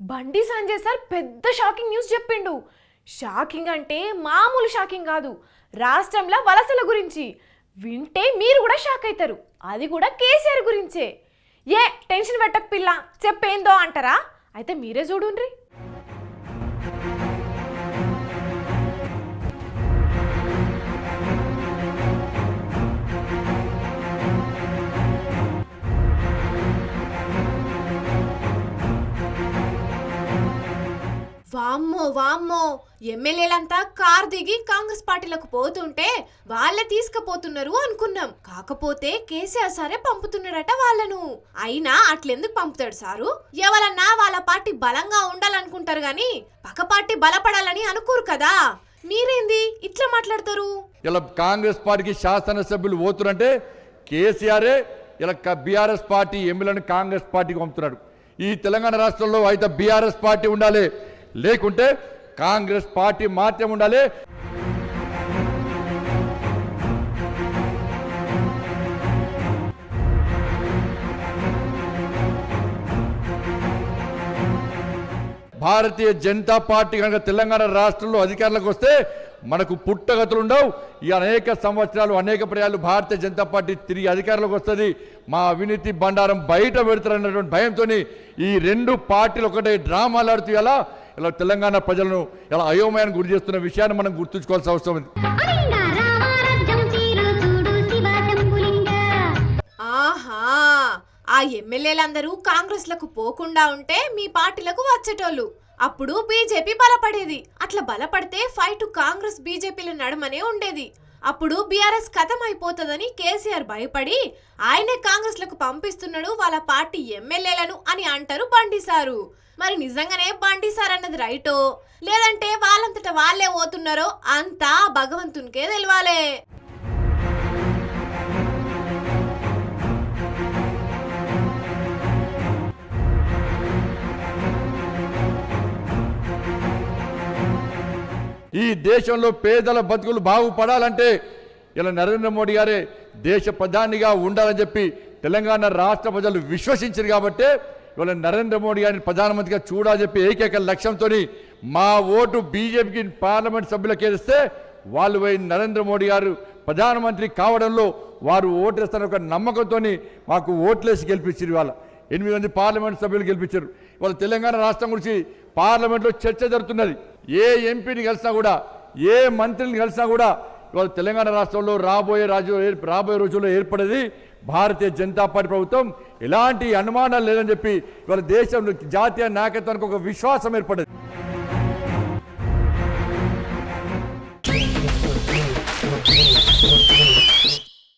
బండి సంజయ్ సార్ పెద్ద shocking news చెప్పిండు. షాకింగ్ అంటే మామూలు షాకింగ్ కాదు. రాష్ట్రంలో వలసల గురించి. వింటే మీరు కూడా షాక్ అవుతారు అది కూడా కేసీఆర్ గురించే. ఏ టెన్షన్ పెట్టక పిల్ల. చెప్పేందో అంటారా? అయితే మీరే చూడుండ్రీ. వామ్మో వామ్మో. ఎమ్మెల్యేలంతా కార్ దిగి కాంగ్రెస్ పార్టీలకు పోతుంటే వాళ్ళే తీసుకుపోతున్నారు అనుకున్నాం. కాకపోతే కేసీఆర్ సారే పంపుతున్నాడట వాళ్ళను. అయినా అట్లెందుకు పంపుతాడు సారు? ఎవరన్నా వాళ్ళ పార్టీ బలంగా ఉండాలనుకుంటారు గాని పక్క పార్టీ బలపడాలని అనుకోరు కదా. మీరేంది ఇట్లా మాట్లాడతారు? ఇలా కాంగ్రెస్ పార్టీకి శాసనసభ్యులు పోతున్నంటే కేసీఆరే ఇలా బీఆర్ఎస్ పార్టీ ఎమ్మెల్యేలను కాంగ్రెస్ పార్టీకి పంపుతున్నాడు. ఈ తెలంగాణ రాష్ట్రంలో అయితే బీఆర్ఎస్ పార్టీ ఉండాలి. లేకుంటే కాంగ్రెస్ పార్టీ మాత్రం ఉండాలి. భారతీయ జనతా పార్టీ కనుక తెలంగాణ రాష్ట్రంలో అధికారంలోకి వస్తే మనకు పుట్టగతులు ఉండవు. ఈ అనేక సంవత్సరాలు అనేక ప్రయాలు భారతీయ జనతా పార్టీ తిరిగి అధికారంలోకి వస్తుంది. మా అవినీతి బండారం బయట పెడతారన్నటువంటి భయంతో ఈ రెండు పార్టీలు ఒకటే డ్రామాలు ఆడుతూ ఎలా ఇలా తెలంగాణ ప్రజలను ఇలా అయోమయాన్ని గురి చేస్తున్న విషయాన్ని మనం గుర్తుంచుకోవాల్సిన అవసరం ఉంది. ఆహా ఆ ఎమ్మెల్యేలందరూ కాంగ్రెస్లకు పోకుండా ఉంటే మీ పార్టీలకు వచ్చేటోళ్ళు. అప్పుడు బీజేపీ బలపడేది. అట్లా బలపడితే ఫైట్ కాంగ్రెస్ బీజేపీల నడమనే ఉండేది. అప్పుడు బీఆర్ఎస్ కథం అయిపోతుందని కేసీఆర్ భయపడి ఆయనే కాంగ్రెస్లకు పంపిస్తున్నాడు వాళ్ళ పార్టీ ఎమ్మెల్యేలను అని అంటారు బండిసారు. మరి నిజంగానే బండి సార్ అన్నది రైటో? లేదంటే వాళ్ళంతట వాళ్ళే పోతున్నారో అంతా భగవంతునికే తెలవాలే. ఈ దేశంలో పేదల బతుకులు బాగుపడాలంటే ఇలా నరేంద్ర మోడీ గారే దేశ ప్రధానిగా ఉండాలని చెప్పి తెలంగాణ రాష్ట్ర ప్రజలు విశ్వసించారు కాబట్టే ఇవాళ నరేంద్ర మోడీ గారిని ప్రధానమంత్రిగా చూడా చెప్పి ఏకైక లక్ష్యంతో మా ఓటు బీజేపీకి పార్లమెంట్ సభ్యులకు వేస్తే వాళ్ళు పోయి నరేంద్ర మోడీ గారు ప్రధానమంత్రి కావడంలో వారు ఓటేస్తారని ఒక నమ్మకంతో మాకు ఓట్లేసి గెలిపించారు ఇవాళ. ఎనిమిది మంది పార్లమెంట్ సభ్యులు గెలిపించారు. ఇవాళ తెలంగాణ రాష్ట్రం గురించి పార్లమెంట్లో చర్చ జరుగుతున్నది. ఏ ఎంపీని కలిసినా కూడా ఏ మంత్రిని కలిసినా కూడా ఇవాళ తెలంగాణ రాష్ట్రంలో రాబోయే రాజు రాబోయే రోజుల్లో ఏర్పడేది భారతీయ జనతా పార్టీ ప్రభుత్వం ఎలాంటి అనుమానాలు లేదని చెప్పి ఇవాళ దేశంలో జాతీయ నాయకత్వానికి ఒక విశ్వాసం ఏర్పడింది.